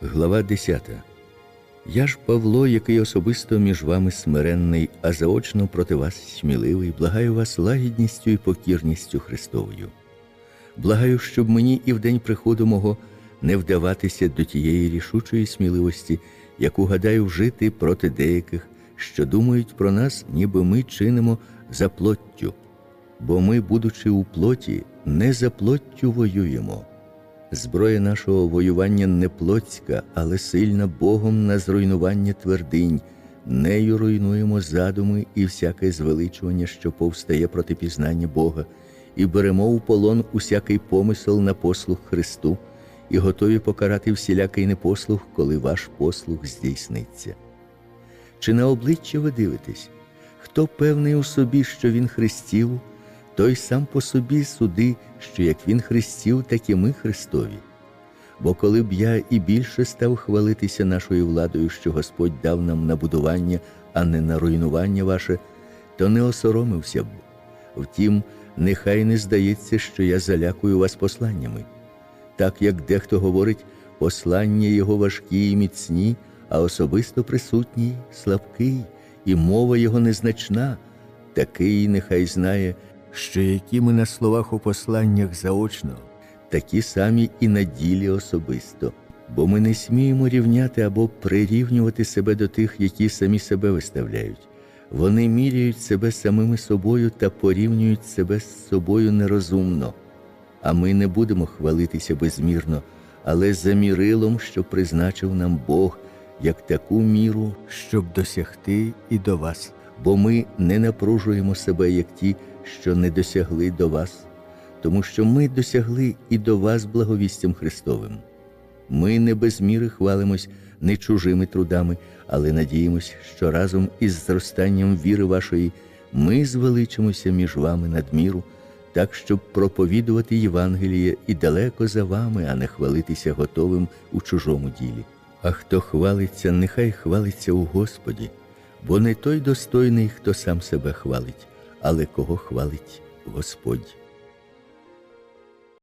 Глава 10. Я ж Павло, який особисто між вами смиренний, а заочно проти вас сміливий, благаю вас лагідністю і покірністю Христовою. Благаю, щоб мені і в день приходу мого не вдаватися до тієї рішучої сміливості, яку гадаю вжити проти деяких, що думають про нас, ніби ми чинимо за плоттю. Бо ми, будучи у плоті, не за плоттю воюємо. Зброя нашого воювання не плотська, але сильна Богом на зруйнування твердинь. Нею руйнуємо задуми і всяке звеличування, що повстає проти пізнання Бога, і беремо у полон усякий помисел на послуг Христу, і готові покарати всілякий непослух, коли ваш послуг здійсниться. Чи на обличчя ви дивитесь? Хто певний у собі, що він Христів, той сам по собі суди, що як він Христів, так і ми Христові. Бо коли б я і більше став хвалитися нашою владою, що Господь дав нам на будування, а не на руйнування ваше, то не осоромився б. Втім, нехай не здається, що я залякую вас посланнями. Так як дехто говорить, послання його важкі і міцні, а особисто присутній, слабкий, і мова його незначна, такий нехай знає, що які ми на словах у посланнях заочно, такі самі і на ділі особисто, бо ми не сміємо рівняти або прирівнювати себе до тих, які самі себе виставляють. Вони міряють себе самими собою та порівнюють себе з собою нерозумно. А ми не будемо хвалитися безмірно, але за мірилом, що призначив нам Бог, як таку міру, щоб досягти і до вас. Бо ми не напружуємо себе, як ті, що не досягли до вас, тому що ми досягли і до вас благовістям Христовим. Ми не без міри хвалимось не чужими трудами, але надіємось, що разом із зростанням віри вашої ми звеличимося між вами надміру, так щоб проповідувати Євангеліє і далеко за вами, а не хвалитися готовим у чужому ділі. А хто хвалиться, нехай хвалиться у Господі, бо не той достойний, хто сам себе хвалить, але кого хвалить Господь.